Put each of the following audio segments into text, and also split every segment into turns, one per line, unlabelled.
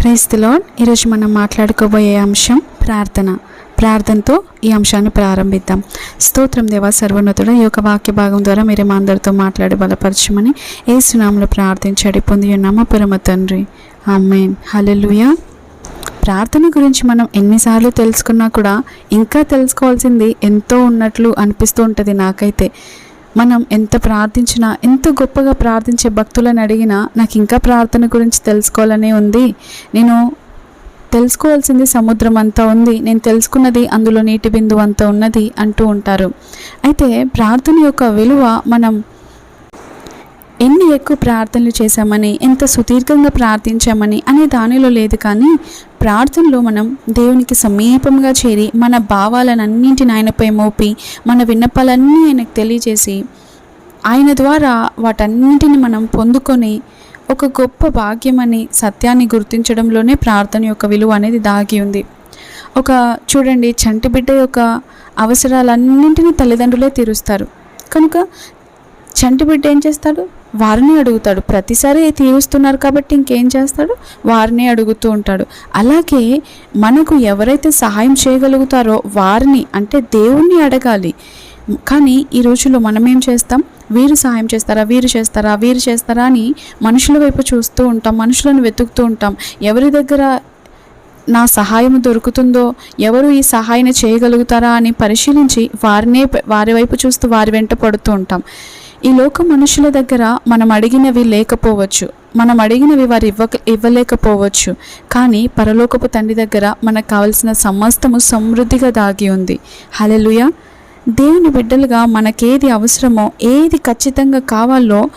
క్రైస్తులో ఈరోజు మనం మాట్లాడుకోబోయే అంశం ప్రార్థన. ప్రార్థనతో ఈ అంశాన్ని ప్రారంభిద్దాం. స్తోత్రం దేవ సర్వోన్నతుడ ఈ యొక్క వాక్య భాగం ద్వారా మీరు మా అందరితో మాట్లాడి బలపరచమని ఏ సునాములు ప్రార్థించడి పొంది ఉన్నామా పరమ తండ్రి. ఆమెన్. హల్లెలూయా. ప్రార్థన గురించి మనం ఎన్నిసార్లు తెలుసుకున్నా కూడా ఇంకా తెలుసుకోవాల్సింది ఎంతో ఉన్నట్లు అనిపిస్తూ ఉంటుంది నాకైతే. మనం ఎంత ప్రార్థించినా ఎంత గొప్పగా ప్రార్థించే భక్తులను అడిగినా నాకు ఇంకా ప్రార్థన గురించి తెలుసుకోవాలనే ఉంది. నేను తెలుసుకోవాల్సింది సముద్రం అంతా ఉంది. నేను తెలుసుకున్నది అందులో నీటి బిందువు అంతా ఉన్నది అంటూ ఉంటారు. అయితే ప్రార్థన యొక్క విలువ మనం ఎన్ని ఎక్కువ ప్రార్థనలు చేశామని ఎంత సుదీర్ఘంగా ప్రార్థించామని అనే దానిలో లేదు కానీ ప్రార్థనలో మనం దేవునికి సమీపంగా చేరి మన భావాలన్నింటిని ఆయనపై మోపి మన విన్నపాలన్నీ ఆయనకు తెలియజేసి ఆయన ద్వారా వాటన్నింటిని మనం పొందుకొని ఒక గొప్ప భాగ్యమని సత్యాన్ని గుర్తించడంలోనే ప్రార్థన యొక్క విలువ అనేది దాగి ఉంది. ఒక చూడండి చంటి బిడ్డ యొక్క అవసరాలన్నింటినీ తల్లిదండ్రులే తీరుస్తారు. కనుక చంటి బిడ్డ ఏం చేస్తాడు? వారిని అడుగుతాడు. ప్రతిసారి తీరుస్తున్నారు కాబట్టి ఇంకేం చేస్తాడు? వారిని అడుగుతూ ఉంటాడు. అలాగే మనకు ఎవరైతే సహాయం చేయగలుగుతారో వారిని అంటే దేవుణ్ణి అడగాలి. కానీ ఈ రోజుల్లో మనం ఏం చేస్తాం? వీరు సహాయం చేస్తారా? వీరు చేస్తారా? వీరు చేస్తారా అని మనుషుల వైపు చూస్తూ ఉంటాం. మనుషులను వెతుకుతూ ఉంటాం. ఎవరి దగ్గర నా సహాయం దొరుకుతుందో ఎవరు ఈ సహాయం చేయగలుగుతారా అని పరిశీలించి వారినే వారి వైపు చూస్తూ వారి వెంట పడుతూ ఉంటాం. ఈ లోక మనుషుల దగ్గర మనం అడిగినవి లేకపోవచ్చు. మనం అడిగినవి వారు ఇవ్వ ఇవ్వలేకపోవచ్చు. కానీ పరలోకపు తండ్రి దగ్గర మనకు కావలసిన సమస్తము సమృద్ధిగా దాగి ఉంది. హలెలుయ దేవుని బిడ్డలుగా మనకేది అవసరమో ఏది ఖచ్చితంగా కావాలో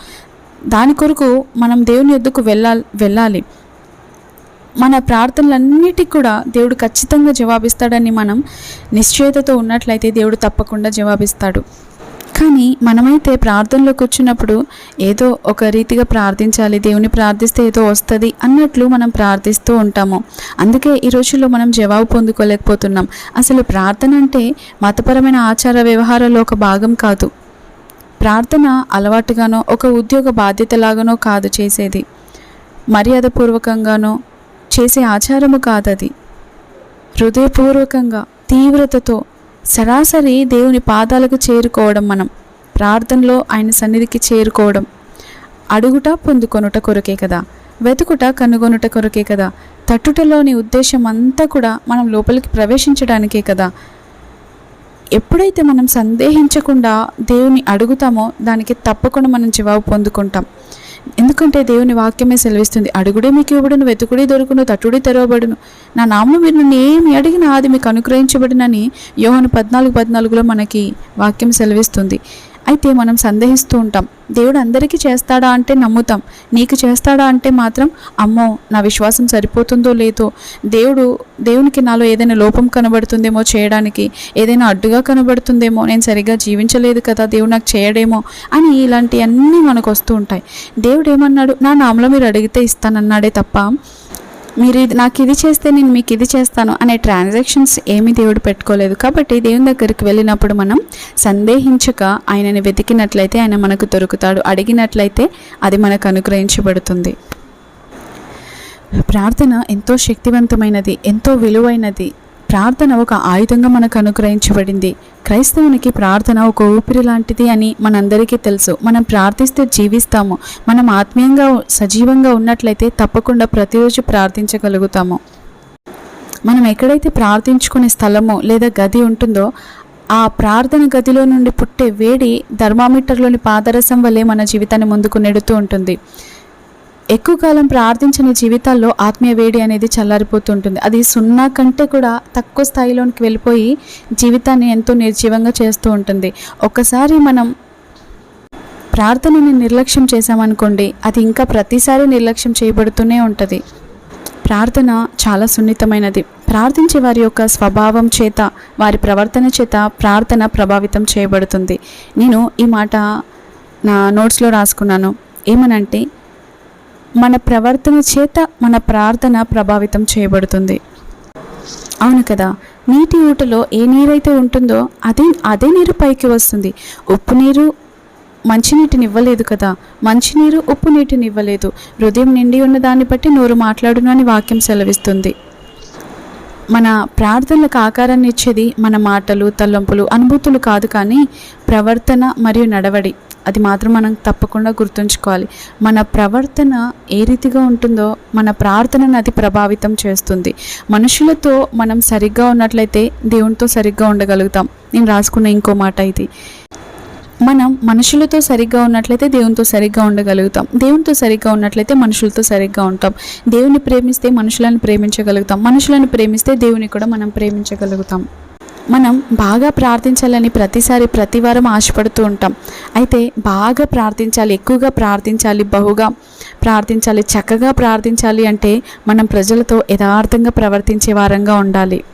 దాని కొరకు మనం దేవుని యొద్దకు వెళ్ళాలి వెళ్ళాలి. మన ప్రార్థనలన్నిటికి కూడా దేవుడు ఖచ్చితంగా జవాబిస్తాడని మనం నిశ్చయతతో ఉన్నట్లయితే దేవుడు తప్పకుండా జవాబిస్తాడు. కానీ మనమైతే ప్రార్థనలోకి వచ్చినప్పుడు ఏదో ఒక రీతిగా ప్రార్థించాలి దేవుని ప్రార్థిస్తే ఏదో వస్తుంది అన్నట్లు మనం ప్రార్థిస్తూ ఉంటాము. అందుకే ఈ రోజుల్లో మనం జవాబు పొందుకోలేకపోతున్నాం. అసలు ప్రార్థన అంటే మతపరమైన ఆచార వ్యవహారాల్లో ఒక భాగం కాదు. ప్రార్థన అలవాటుగానో ఒక ఉద్యోగ బాధ్యతలాగానో కాదు చేసేది. మర్యాదపూర్వకంగానో చేసే ఆచారము కాదది. హృదయపూర్వకంగా తీవ్రతతో సరాసరి దేవుని పాదాలకు చేరుకోవడం మనం ప్రార్థనలో ఆయన సన్నిధికి చేరుకోవడం. అడుగుట పొందుకొనుట కొరకే కదా వెతుకుట కనుగొనుట కొరకే కదా తట్టుటలోని ఉద్దేశం అంతా కూడా మనం లోపలికి ప్రవేశించడానికే కదా. ఎప్పుడైతే మనం సందేహించకుండా దేవుని అడుగుతామో దానికి తప్పకుండా మనం జవాబు పొందుకుంటాం. ఎందుకంటే దేవుని వాక్యమే సెలవిస్తుంది. అడుగుడే మీకు ఇవ్వబడును వెతుకుడే దొరుకును తట్టుడే తెరవబడును. నా నామం మీరు నన్ను ఏమి అడిగినా అది మీకు అనుగ్రహించబడినని యోహను పద్నాలుగు పద్నాలుగులో మనకి వాక్యం సెలవిస్తుంది. అయితే మనం సందేహిస్తూ ఉంటాం. దేవుడు అందరికీ చేస్తాడా అంటే నమ్ముతాం. నీకు చేస్తాడా అంటే మాత్రం అమ్మో నా విశ్వాసం సరిపోతుందో లేదో. దేవుడు దేవునికి నాలో ఏదైనా లోపం కనబడుతుందేమో చేయడానికి ఏదైనా అడ్డుగా కనబడుతుందేమో నేను సరిగ్గా జీవించలేదు కదా దేవుడు నాకు చేయడేమో అని ఇలాంటివన్నీ మనకు వస్తూ ఉంటాయి. దేవుడు ఏమన్నాడు? నా నామలో మీరు అడిగితే ఇస్తానన్నాడే తప్ప మీరు ఇది నాకు ఇది చేస్తే నేను మీకు ఇది చేస్తాను అనే ట్రాన్సాక్షన్స్ ఏమి దేవుడు పెట్టుకోలేదు. కాబట్టి దేవుని దగ్గరికి వెళ్ళినప్పుడు మనం సందేహించక ఆయనని వెతికినట్లయితే ఆయన మనకు దొరుకుతాడు. అడిగినట్లయితే అది మనకు అనుగ్రహించబడుతుంది. ప్రార్థన ఎంతో శక్తివంతమైనది ఎంతో విలువైనది. ప్రార్థన ఒక ఆయుధంగా మనకు అనుగ్రహించబడింది. క్రైస్తవునికి ప్రార్థన ఒక ఊపిరి లాంటిది అని మనందరికీ తెలుసు. మనం ప్రార్థిస్తే జీవిస్తాము. మనం ఆత్మీయంగా సజీవంగా ఉన్నట్లయితే తప్పకుండా ప్రతిరోజు ప్రార్థించగలుగుతాము. మనం ఎక్కడైతే ప్రార్థించుకునే స్థలమో లేదా గది ఉంటుందో ఆ ప్రార్థన గదిలో నుండి పుట్టే వేడి థర్మామీటర్లోని పాదరసం వల్లే మన జీవితాన్ని ముందుకు నెడుతూ ఉంటుంది. ఎక్కువ కాలం ప్రార్థించిన జీవితాల్లో ఆత్మీయ వేడి అనేది చల్లారిపోతుంటుంది. అది సున్నా కంటే కూడా తక్కువ స్థాయిలోనికి వెళ్ళిపోయి జీవితాన్ని ఎంతో నిర్జీవంగా చేస్తూ ఉంటుంది. ఒక్కసారి మనం ప్రార్థనని నిర్లక్ష్యం చేశామనుకోండి అది ఇంకా ప్రతిసారి నిర్లక్ష్యం చేయబడుతూనే ఉంటుంది. ప్రార్థన చాలా సున్నితమైనది. ప్రార్థించే వారి యొక్క స్వభావం చేత వారి ప్రవర్తన చేత ప్రార్థన ప్రభావితం చేయబడుతుంది. నేను ఈ మాట నా నోట్స్లో రాసుకున్నాను. ఏమనంటే మన ప్రవర్తన చేత మన ప్రార్థన ప్రభావితం చేయబడుతుంది. అవును కదా? నీటి ఊటలో ఏ నీరైతే ఉంటుందో అదే అదే నీరు పైకి వస్తుంది. ఉప్పు నీరు మంచినీటిని ఇవ్వలేదు కదా? మంచినీరు ఉప్పు నీటిని ఇవ్వలేదు. హృదయం నిండి ఉన్న దాన్ని బట్టి నోరు మాట్లాడును అని వాక్యం సెలవిస్తుంది. మన ప్రార్థనలకు ఆకారాన్ని ఇచ్చేది మన మాటలు తలంపులు అనుభూతులు కాదు కానీ ప్రవర్తన మరియు నడవడి. అది మాత్రం మనం తప్పకుండా గుర్తుంచుకోవాలి. మన ప్రవర్తన ఏ రీతిగా ఉంటుందో మన ప్రార్థనను అది ప్రభావితం చేస్తుంది. మనుషులతో మనం సరిగ్గా ఉన్నట్లయితే దేవునితో సరిగ్గా ఉండగలుగుతాం. నేను రాసుకున్న ఇంకో మాట ఇది. మనం మనుషులతో సరిగ్గా ఉన్నట్లయితే దేవునితో సరిగ్గా ఉండగలుగుతాం. దేవునితో సరిగ్గా ఉన్నట్లయితే మనుషులతో సరిగ్గా ఉంటాం. దేవుని ప్రేమిస్తే మనుషులను ప్రేమించగలుగుతాం. మనుషులను ప్రేమిస్తే దేవుని కూడా మనం ప్రేమించగలుగుతాం. మనం బాగా ప్రార్థించాలని ప్రతిసారి ప్రతి వారం ఆశపడుతూ ఉంటాం. అయితే బాగా ప్రార్థించాలి ఎక్కువగా ప్రార్థించాలి బహుగా ప్రార్థించాలి చక్కగా ప్రార్థించాలి అంటే మనం ప్రజలతో యథార్థంగా ప్రవర్తించే వారంగా ఉండాలి.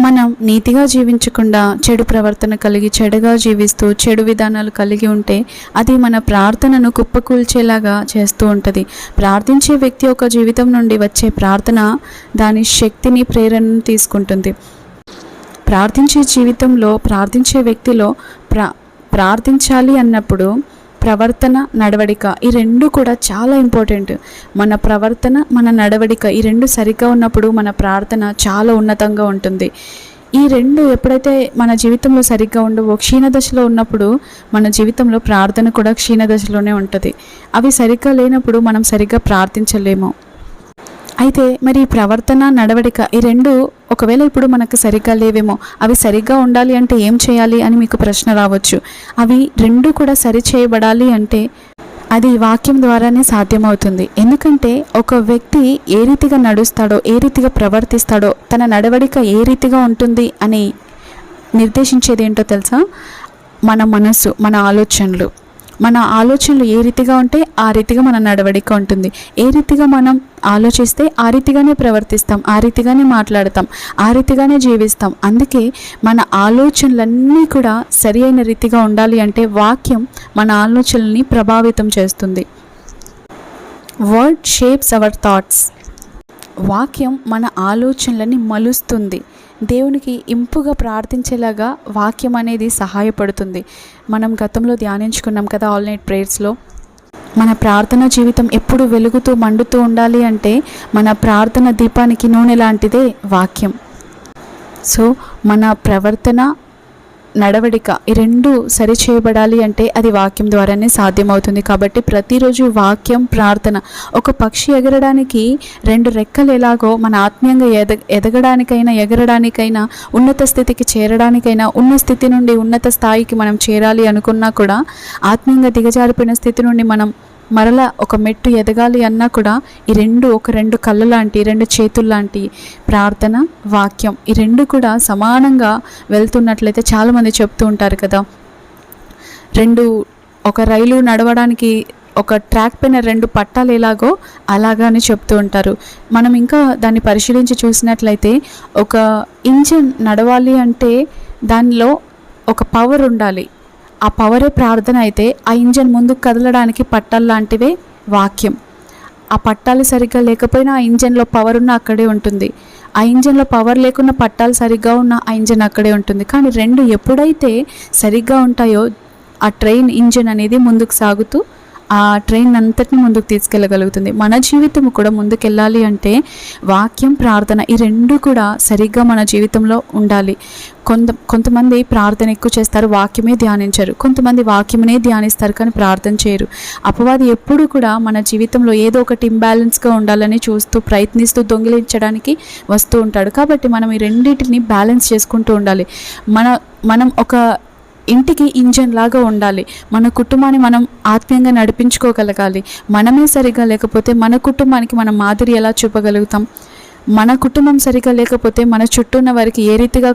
మనం నీతిగా జీవించకుండా చెడు ప్రవర్తన కలిగి చెడుగా జీవిస్తూ చెడు విధానాలు కలిగి ఉంటే అది మన ప్రార్థనను కుప్పకూల్చేలాగా చేస్తూ ఉంటుంది. ప్రార్థించే వ్యక్తి యొక్క జీవితం నుండి వచ్చే ప్రార్థన దాని శక్తిని ప్రేరణను తీసుకుంటుంది. ప్రార్థించే జీవితంలో ప్రార్థించే వ్యక్తిలో ప్రా ప్రార్థించాలి అన్నప్పుడు ప్రవర్తన నడవడిక ఈ రెండు కూడా చాలా ఇంపార్టెంట్. మన ప్రవర్తన మన నడవడిక ఈ రెండు సరిగ్గా ఉన్నప్పుడు మన ప్రార్థన చాలా ఉన్నతంగా ఉంటుంది. ఈ రెండు ఎప్పుడైతే మన జీవితంలో సరిగ్గా ఉండవో క్షీణదశలో ఉన్నప్పుడు మన జీవితంలో ప్రార్థన కూడా క్షీణదశలోనే ఉంటుంది. అవి సరిగ్గా లేనప్పుడు మనం సరిగ్గా ప్రార్థించలేము. అయితే మరి ప్రవర్తన నడవడిక ఈ రెండు ఒకవేళ ఇప్పుడు మనకు సరిగ్గా లేవేమో అవి సరిగ్గా ఉండాలి అంటే ఏం చేయాలి అని మీకు ప్రశ్న రావచ్చు. అవి రెండు కూడా సరి చేయబడాలి అంటే అది వాక్యం ద్వారానే సాధ్యమవుతుంది. ఎందుకంటే ఒక వ్యక్తి ఏ రీతిగా నడుస్తాడో ఏ రీతిగా ప్రవర్తిస్తాడో తన నడవడిక ఏ రీతిగా ఉంటుంది అని నిర్దేశించేది ఏంటో తెలుసా? మన మనస్సు మన ఆలోచనలు. మన ఆలోచనలు ఏ రీతిగా ఉంటే ఆ రీతిగా మన నడవడిక ఉంటుంది. ఏ రీతిగా మనం ఆలోచిస్తే ఆ రీతిగానే ప్రవర్తిస్తాం ఆ రీతిగానే మాట్లాడతాం ఆ రీతిగానే జీవిస్తాం. అందుకే మన ఆలోచనలన్నీ కూడా సరి అయిన రీతిగా ఉండాలి అంటే వాక్యం మన ఆలోచనల్ని ప్రభావితం చేస్తుంది. వర్డ్ షేప్స్ అవర్ థాట్స్ వాక్యం మన ఆలోచనలని మలుస్తుంది. దేవునికి ఇంపుగా ప్రార్థించేలాగా వాక్యం అనేది సహాయపడుతుంది. మనం గతంలో ధ్యానించుకున్నాం కదా ఆల్ నైట్ ప్రేయర్స్లో. మన ప్రార్థన జీవితం ఎప్పుడు వెలుగుతూ మండుతూ ఉండాలి అంటే మన ప్రార్థన దీపానికి నూనె లాంటిదే వాక్యం. సో మన ప్రవర్తన నడవడిక ఈ రెండు సరి చేయబడాలి అంటే అది వాక్యం ద్వారానే సాధ్యమవుతుంది. కాబట్టి ప్రతిరోజు వాక్యం ప్రార్థన ఒక పక్షి ఎగరడానికి రెండు రెక్కలు ఎలాగో మన ఆత్మీయంగా ఎద ఎదగడానికైనా ఎగరడానికైనా ఉన్నత స్థితికి చేరడానికైనా ఉన్న స్థితి నుండి ఉన్నత స్థాయికి మనం చేరాలి అనుకున్నా కూడా ఆత్మీయంగా దిగజారిపోయిన స్థితి నుండి మనం మరలా ఒక మెట్టు ఎదగాలి అన్నా కూడా ఈ రెండు ఒక రెండు కళ్ళ లాంటి రెండు చేతులు లాంటి ప్రార్థన వాక్యం ఈ రెండు కూడా సమానంగా వెళ్తున్నట్లయితే చాలామంది చెప్తూ ఉంటారు కదా. రెండు ఒక రైలు నడవడానికి ఒక ట్రాక్ పైన రెండు పట్టాలు ఎలాగో అలాగా అని చెప్తూ ఉంటారు. మనం ఇంకా దాన్ని పరిశీలించి చూసినట్లయితే ఒక ఇంజిన్ నడవాలి అంటే దానిలో ఒక పవర్ ఉండాలి. ఆ పవరే ప్రార్థన అయితే ఆ ఇంజన్ ముందుకు కదలడానికి పట్టాలు లాంటివే వాక్యం. ఆ పట్టాలు సరిగ్గా లేకపోయినా ఆ ఇంజన్లో పవర్ ఉన్న అక్కడే ఉంటుంది. ఆ ఇంజన్లో పవర్ లేకున్న పట్టాలు సరిగ్గా ఉన్న ఆ ఇంజన్ అక్కడే ఉంటుంది. కానీ రెండు ఎప్పుడైతే సరిగ్గా ఉంటాయో ఆ ట్రైన్ ఇంజన్ అనేది ముందుకు సాగుతూ ఆ ట్రైన్ అంతటిని ముందుకు తీసుకెళ్ళగలుగుతుంది. మన జీవితం కూడా ముందుకెళ్ళాలి అంటే వాక్యం ప్రార్థన ఈ రెండు కూడా సరిగ్గా మన జీవితంలో ఉండాలి. కొంత కొంతమంది ప్రార్థన ఎక్కువ చేస్తారు వాక్యమే ధ్యానించరు. కొంతమంది వాక్యమునే ధ్యానిస్తారు కానీ ప్రార్థన చేయరు. అపవాది ఎప్పుడు కూడా మన జీవితంలో ఏదో ఒకటి ఇంబ్యాలెన్స్గా ఉండాలని చూస్తూ ప్రయత్నిస్తూ దొంగిలించడానికి వస్తూ ఉంటాడు. కాబట్టి మనం ఈ రెండింటిని బ్యాలెన్స్ చేసుకుంటూ ఉండాలి. మన మనం ఒక ఇంటికి ఇంజన్ లాగా ఉండాలి. మన కుటుంబాన్ని మనం ఆత్మీయంగా నడిపించుకోగలగాలి. మనమే సరిగా లేకపోతే మన కుటుంబానికి మనం మాదిరి ఎలా చూపగలుగుతాం? మన కుటుంబం సరిగా లేకపోతే మన చుట్టూ ఉన్న వారికి ఏ రీతిగా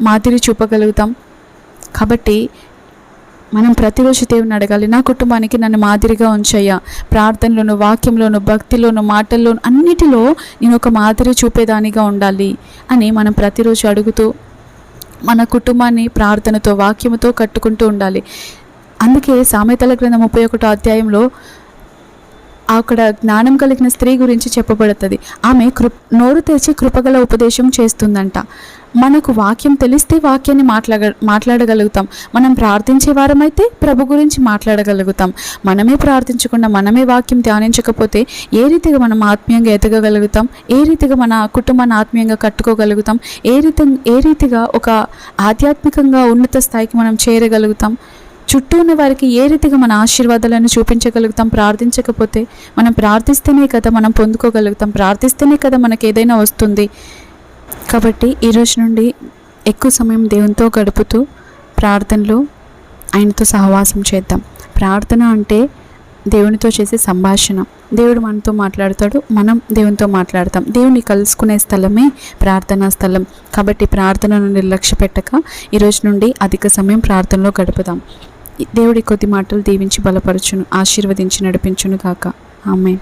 మాదిరి చూపగలుగుతాం? కాబట్టి మనం ప్రతిరోజు దేవుని అడగాలి నా కుటుంబానికి నన్ను మాదిరిగా ఉంచయ్యా. ప్రార్థనలోను వాక్యంలోను భక్తిలోను మాటల్లోను అన్నిటిలో నేను ఒక మాదిరి చూపేదానిగా ఉండాలి అని మనం ప్రతిరోజు అడుగుతూ మన కుటుంబాన్ని ప్రార్థనతో వాక్యముతో కట్టుకుంటూ ఉండాలి. అందుకే సామెతల గ్రంథం ముప్పై ఒకటో అధ్యాయంలో అక్కడ జ్ఞానం కలిగిన స్త్రీ గురించి చెప్పబడుతుంది. ఆమె కృప్ నోరు తెరిచి కృపగల ఉపదేశం చేస్తుందంట. మనకు వాక్యం తెలిస్తే వాక్యాన్ని మాట్లాడ మాట్లాడగలుగుతాం. మనం ప్రార్థించే వారమైతే ప్రభు గురించి మాట్లాడగలుగుతాం. మనమే ప్రార్థించకుండా మనమే వాక్యం ధ్యానించకపోతే ఏ రీతిగా మనం ఆత్మీయంగా ఎదగగలుగుతాం? ఏ రీతిగా మన కుటుంబాన్ని ఆత్మీయంగా కట్టుకోగలుగుతాం? ఏ రీతి ఏ రీతిగా ఒక ఆధ్యాత్మికంగా ఉన్నత స్థాయికి మనం చేరగలుగుతాం? చుట్టూ ఉన్న వారికి ఏ రీతిగా మన ఆశీర్వాదాలను చూపించగలుగుతాం ప్రార్థించకపోతే? మనం ప్రార్థిస్తేనే కదా మనం పొందుకోగలుగుతాం ప్రార్థిస్తేనే కదా మనకి ఏదైనా వస్తుంది. కాబట్టి ఈరోజు నుండి ఎక్కువ సమయం దేవునితో గడుపుతూ ప్రార్థనలో ఆయనతో సహవాసం చేద్దాం. ప్రార్థన అంటే దేవునితో చేసే సంభాషణ. దేవుడు మనతో మాట్లాడతాడు మనం దేవునితో మాట్లాడతాం. దేవుని కలుసుకునే స్థలమే ప్రార్థనా స్థలం. కాబట్టి ప్రార్థనను నిర్లక్ష్య పెట్టక ఈరోజు నుండి అధిక సమయం ప్రార్థనలో గడుపుదాం. దేవుడి కొద్ది మాటలు దీవించి బలపరచును ఆశీర్వదించి నడిపించును కాక ఆమె